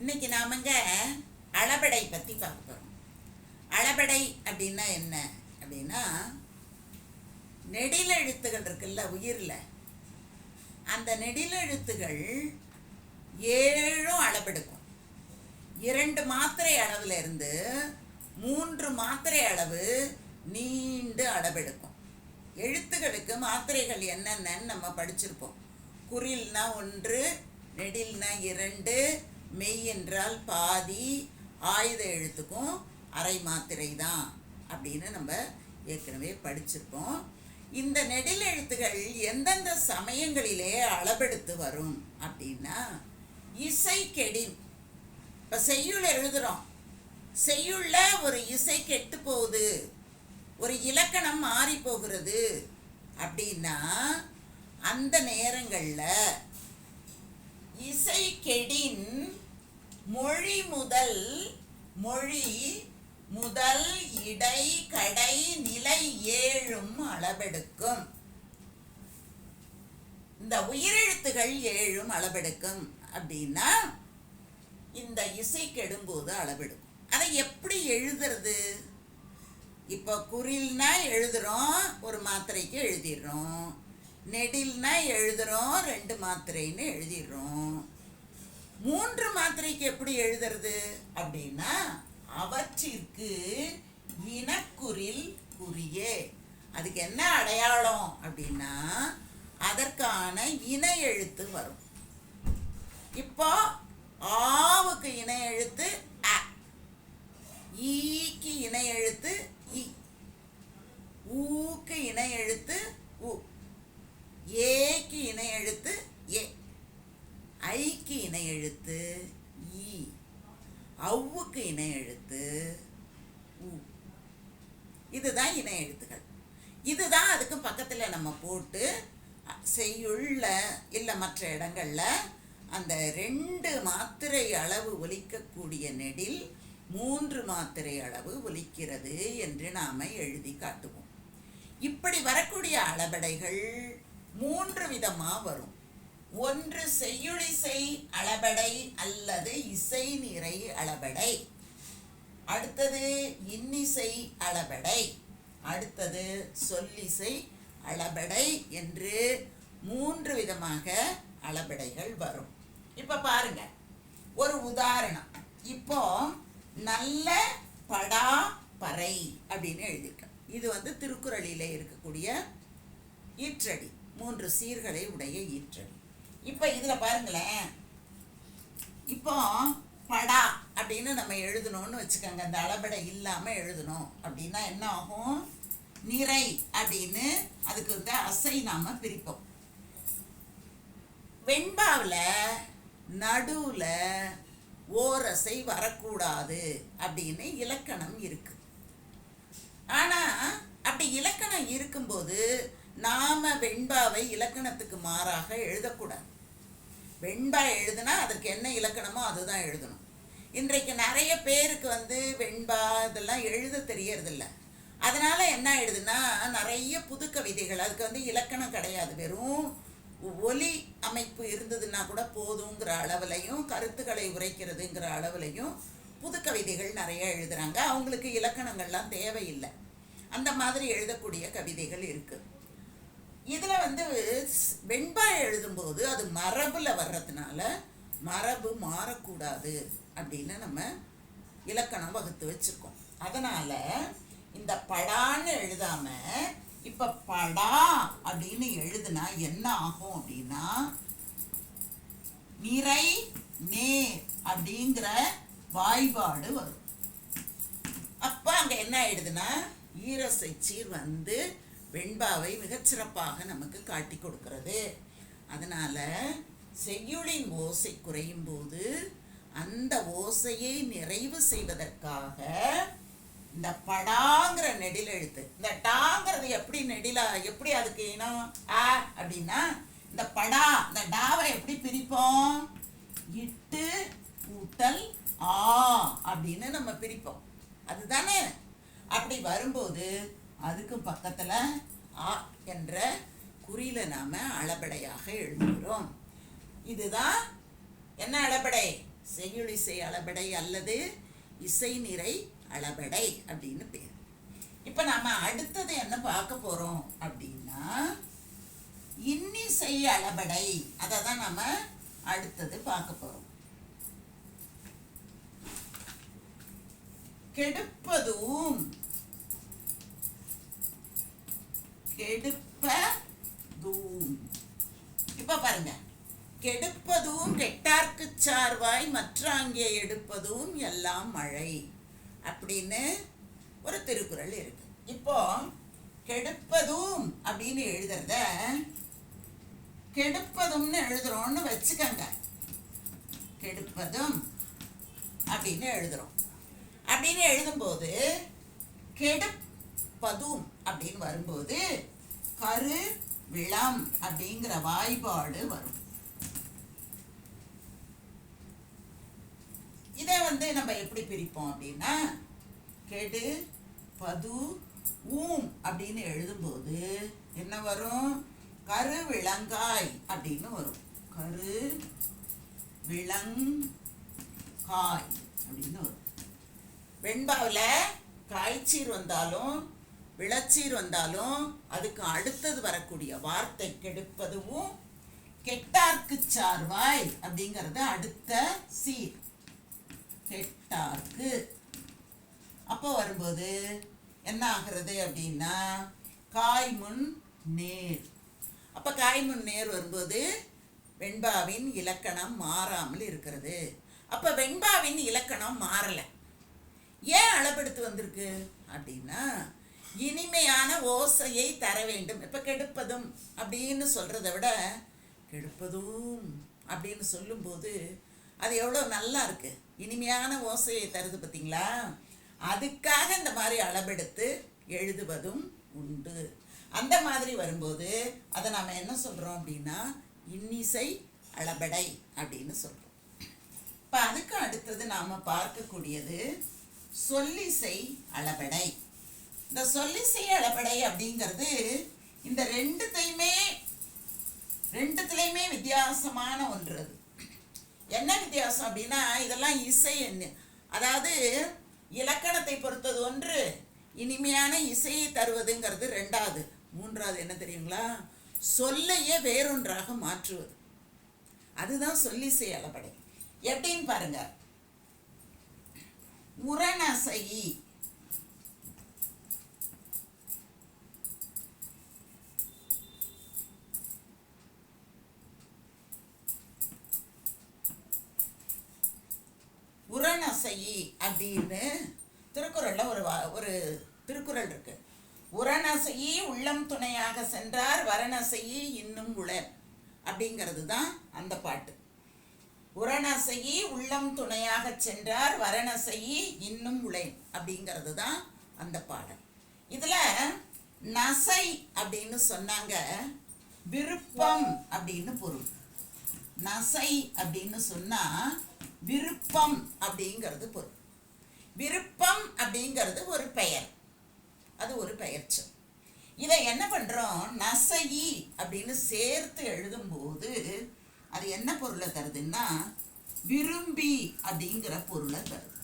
இன்னைக்கு நாமங்க அளபடை பற்றி பார்க்க போகிறோம் அளபடை அப்படின்னா என்ன? அப்படின்னா நெடிலெழுத்துகள் இருக்குல்ல உயிரில். அந்த நெடிலெழுத்துகள் ஏழும் அளவெடுக்கும் இரண்டு மாத்திரை அளவில் இருந்து மூன்று மாத்திரை அளவு நீண்டு அளவெடுக்கும் எழுத்துகளுக்கு மாத்திரைகள் என்னென்னன்னு நம்ம படிச்சிருப்போம். குரில்னா ஒன்று நெடில்னா இரண்டு மெய் என்றால் பாதி ஆயுத எழுத்துக்கும் அரை மாத்திரை தான் அப்படின்னு நம்ம ஏற்கனவே படிச்சிருப்போம். இந்த நெடில் எழுத்துகள் எந்தெந்த சமயங்களிலே அளவெடுத்து வரும் அப்படின்னா இசை கெடின் இப்போ செய்யுள் எழுதுகிறோம் செய்யுள்ள ஒரு இசை கெட்டு போகுது. ஒரு இலக்கணம் மாறி போகிறது அப்படின்னா அந்த நேரங்களில் இசை கெடின் மொழி முதல் மொழி முதல் இடை கடை நிலை ஏழும் அளவெடுக்கும். இந்த உயிரெழுத்துகள் ஏழும் அளவெடுக்கும் அப்படின்னா இந்த இசை கெடும்போது அளவெடுக்கும். அதை எப்படி எழுதுறது? இப்போ குரில்னா எழுதுறோம் ஒரு மாத்திரைக்கு எழுதிடுறோம். நெடில்னா எழுதுறோம் ரெண்டு மாத்திரைன்னு எழுதிடுறோம். மூன்று மாத்திரைக்கு எப்படி எழுதுறது? அப்படின்னா அவற்றிற்கு இனக்குறில் குறியே. அதுக்கு என்ன அடையாளம் அப்படின்னா அதற்கான இணை எழுத்து வரும். இப்போ ஆவுக்கு இணை எழுத்து அ. ஈக்கு இணை எழுத்து இ. ஊக்கு இணை எழுத்து உ ஏக்கு இணை எழுத்து ஏ ஐக்கு இணை எழுத்து ஈ அவ்வுக்கு இணை எழுத்து உ இதுதான் இணை எழுத்துக்கள் இதுதான் அதுக்கு பக்கத்தில் நம்ம போட்டு செய்யுள்ள இல்லை மற்ற இடங்களில் அந்த ரெண்டு மாத்திரை அளவு ஒலிக்கக்கூடிய நெடில் மூன்று மாத்திரை அளவு ஒலிக்கிறது என்று நாம் எழுதி காட்டுவோம். இப்படி வரக்கூடிய அளபடைகள் மூன்று விதமாக வரும். ஒன்று செய்யுளிசை அளபடை அல்லது இசை நிறை அளபடை. அடுத்தது இன்னிசை அளபடை. அடுத்தது சொல்லிசை அளபடை என்று மூன்று விதமாக அளபடைகள் வரும். இப்போ பாருங்க ஒரு உதாரணம். இப்போ நல்ல படா பறை அப்படின்னு எழுதியிருக்கேன். இது வந்து திருக்குறளிலே இருக்கக்கூடிய ஈற்றடி மூன்று சீர்களை உடைய ஈற்றடி. இப்போ இதில் பாருங்களேன். இப்போ படா அப்படின்னு நம்ம எழுதணும்னு வச்சுக்கோங்க. அந்த அளபடை இல்லாமல் எழுதணும் அப்படின்னா என்ன ஆகும்? நிறை அப்படின்னு அதுக்கு வந்து அசை நாம பிரிப்போம். வெண்பாவில் நடுவில் ஓரசை வரக்கூடாது அப்படின்னு இலக்கணம் இருக்கு. ஆனால் அப்படி இலக்கணம் இருக்கும்போது நாம வெண்பாவை இலக்கணத்துக்கு மாறாக எழுதக்கூடாது. வெண்பா எழுதுனா அதற்கு என்ன இலக்கணமோ அதுதான் எழுதணும். இன்றைக்கு நிறைய பேருக்கு வந்து வெண்பா இதெல்லாம் எழுத தெரியறதில்லை. அதனால் என்ன ஆயிடுதுன்னா நிறைய புது கவிதைகள் அதுக்கு வந்து இலக்கணம் கிடையாது. வெறும் ஒலி அமைப்பு இருந்ததுன்னா கூட போதுங்கிற அளவுலையும் கருத்துக்களை உரைக்கிறதுங்கிற அளவுலையும் புது கவிதைகள் நிறைய எழுதுகிறாங்க அவங்களுக்கு இலக்கணங்கள்லாம் தேவையில்லை. அந்த மாதிரி எழுதக்கூடிய கவிதைகள் இருக்குது இதில் வந்து வெண்பா எழுதும்போது அது மரபில் வர்றதுனால மரபு மாறக்கூடாது அப்படின்னு நம்ம இலக்கணம் வகுத்து வச்சுருக்கோம். அதனால் இந்த படான்னு எழுதாம இப்போ படா அப்படின்னு எழுதுனா என்ன ஆகும் அப்படின்னா நிறை நேர் அப்படிங்கிற வாய்பாடு வரும். அப்போ அங்கே என்ன ஆயிடுதுன்னா சீர் வந்து வெண்பாவை மிகச்சிறப்பாக நமக்கு காட்டி கொடுக்கிறது. அதனால் செய்யுளின் ஓசை குறையும் போது அந்த ஓசையை நிறைவு செய்வதற்காக இந்த படாங்கிற நெடில் எழுத்து இந்த டாங்கிறது எப்படி நெடிலா எப்படி அதுக்கு இனம்? ஆ அப்படின்னா இந்த படா இந்த டாவை எப்படி பிரிப்போம்? இட்டு கூட்டல் ஆ அப்படின்னு நம்ம பிரிப்போம். அதுதானே? அப்படி வரும்போது அதுக்கு பக்கத்தில் ஆ என்ற குறியில நாம அளபடையாக எழுதுகிறோம். இதுதான் என்ன அளபடை? செய்யுளிசை அளபடை அல்லது இசை நிறை அளபடை அப்படின்னு பேர். இப்போ நாம அடுத்தது என்ன பார்க்க போறோம் அப்படின்னா இன்னிசை அளபடை அதை தான் நம்ம அடுத்தது பார்க்க போறோம். கெடுப்பதும் கெடுப்பதும். இப்ப பாருங்க. கெடுப்பதும் கெட்டார்க்கு சார்வாய் மற்றாங்கே எடுப்பதும் எல்லாம் மழை. அப்படின்னு ஒரு திருக்குறள் இருக்கு. இப்போ கெடுப்பதும் அப்படின்னு எழுதுறத கெடுப்பதும்னு எழுதுறோம்னு வச்சுக்கங்க. கெடுப்பதும் அப்படின்னு எழுதுறோம். அப்படின்னு எழுதும்போது கெடுப்பதும் அப்படின்னு வரும்போது கரு விளம் அப்படிங்கிற வாய்பாடு வரும். இதை வந்து நம்ம எப்படி பிரிப்போம் அப்படின்னா கெடு பது ஊம் அப்படின்னு எழுதும்போது என்ன வரும்? கரு விளங்காய் அப்படின்னு வரும். கரு விளங்காய் அப்படின்னு வரும். வெண்பாவில் காய்ச்சீர் வந்தாலும் விளச்சீர் வந்தாலும் அதுக்கு அடுத்தது வரக்கூடிய வார்த்தை கெடுப்பதுவும் கெட்டார்க்கு சார்வாய் அப்படிங்கிறது அடுத்த சீர். கெட்டார்க்கு அப்போ வரும்போது என்ன ஆகிறது அப்படின்னா காய்முன் நேர். அப்போ காய்முன் நேர் வரும்போது வெண்பாவின் இலக்கணம் மாறாமல் இருக்கிறது. அப்போ வெண்பாவின் இலக்கணம் மாறலை. ஏன் அளபெடுத்து வந்திருக்கு? அப்படின்னா இனிமையான ஓசையை தர வேண்டும். இப்போ கெடுப்பதும் அப்படின்னு சொல்கிறத விட கெடுப்பதும் அப்படின்னு சொல்லும்போது அது எவ்வளோ நல்லா இருக்குது இனிமையான ஓசையை தருது பார்த்தீங்களா? அதுக்காக இந்த மாதிரி அளபெடுத்து எழுதுவதும் உண்டு. அந்த மாதிரி வரும்போது அதை நாம் என்ன சொல்கிறோம் அப்படின்னா இன்னிசை அளபடை அப்படின்னு சொல்கிறோம் இப்போ அதுக்கு அடுத்தது நாம் பார்க்கக்கூடியது சொல்லிசை அளபடை. இந்த சொல்லிசை அளபடை அப்படிங்கிறது இந்த ரெண்டுத்தையுமே ரெண்டுத்துலேயுமே வித்தியாசமான ஒன்று அது. என்ன வித்தியாசம் அப்படின்னா இதெல்லாம் இசை அதாவது இலக்கணத்தை பொறுத்தது ஒன்று இனிமையான இசையை தருவதுங்கிறது ரெண்டாவது. மூன்றாவது என்ன தெரியுங்களா? சொல்லையே வேறொன்றாக மாற்றுவது. அதுதான் சொல்லிசை அளபடை எப்படின்னு பாருங்க. உரணசை உரணசையி அப்படின்னு திருக்குறளில் ஒரு வா- ஒரு திருக்குறள் இருக்கு. உரணசையி உள்ளம் துணையாக சென்றார் வரணசையி இன்னும் உளர் அப்படிங்கிறது தான் அந்த பாட்டு. உரணசையி உள்ளம் துணையாக சென்றார் வரணசையி இன்னும் உளேன் அப்படிங்கிறது தான் அந்த பாடல். இதில் நசை அப்படின்னு சொன்னாங்க விருப்பம் அப்படின்னு பொருள். நசை அப்படின்னு சொன்னா விருப்பம் அப்படிங்கிறது பொருள். விருப்பம் அப்படிங்கிறது ஒரு பெயர். அது ஒரு பெயர்ச்சி. இதை என்ன பண்றோம்? நசையி அப்படின்னு சேர்த்து எழுதும்போது அது என்ன பொருளை தருதுன்னா விரும்பி அப்படிங்கிற பொருளை தருது.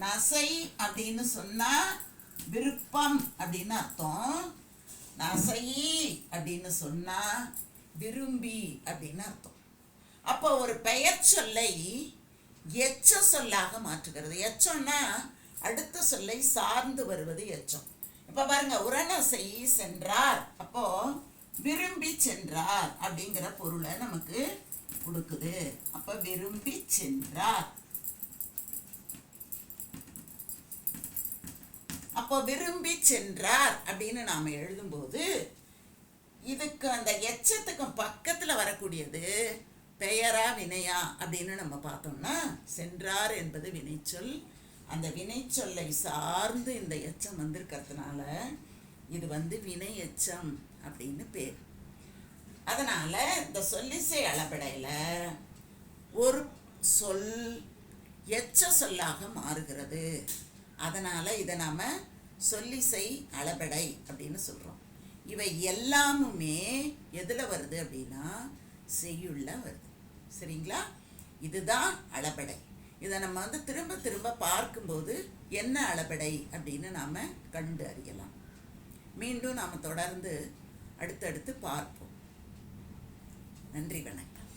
நசை அப்படின்னு சொன்னா விருப்பம் அப்படின்னு அர்த்தம். நசையி அப்படின்னு சொன்னா விரும்பி அப்படின்னு அர்த்தம். அப்போ ஒரு பெயர் சொல்லை எச்ச சொல்லாக மாற்றுகிறது. எச்சம்னா அடுத்த சொல்லை சார்ந்து வருவது எச்சம். இப்போ பாருங்க உரணசை சென்றார். அப்போ விரும்பி சென்றார் அப்படிங்கிற பொருளை நமக்கு கொடுக்குது. அப்போ விரும்பி சென்றார். அப்போ விரும்பி சென்றார் அப்படின்னு நாம் எழுதும்போது இதுக்கு அந்த எச்சத்துக்கும் பக்கத்தில் வரக்கூடியது பெயரா வினையா அப்படின்னு நம்ம பார்த்தோம்னா சென்றார் என்பது வினைச்சொல். அந்த வினைச்சொல்லை சார்ந்து இந்த எச்சம் வந்திருக்கிறதுனால இது வந்து வினை எச்சம் அப்படின்னு பேர். அதனால் இந்த சொல்லிசை அளபடையில் ஒரு சொல் எச்ச சொல்லாக மாறுகிறது. அதனால் இதை நாம் சொல்லிசை அளபடை அப்படின்னு சொல்கிறோம் இவை எல்லாமுமே எதில் வருது அப்படின்னா செய்யுள்ள வருது. சரிங்களா? இதுதான் அளபடை. இதை நம்ம வந்து திரும்ப திரும்ப பார்க்கும்போது என்ன அளபடை அப்படின்னு நாம் கண்டு அறியலாம். மீண்டும் நாம் தொடர்ந்து அடுத்தடுத்து பார்ப்போம். நன்றி வணக்கம்.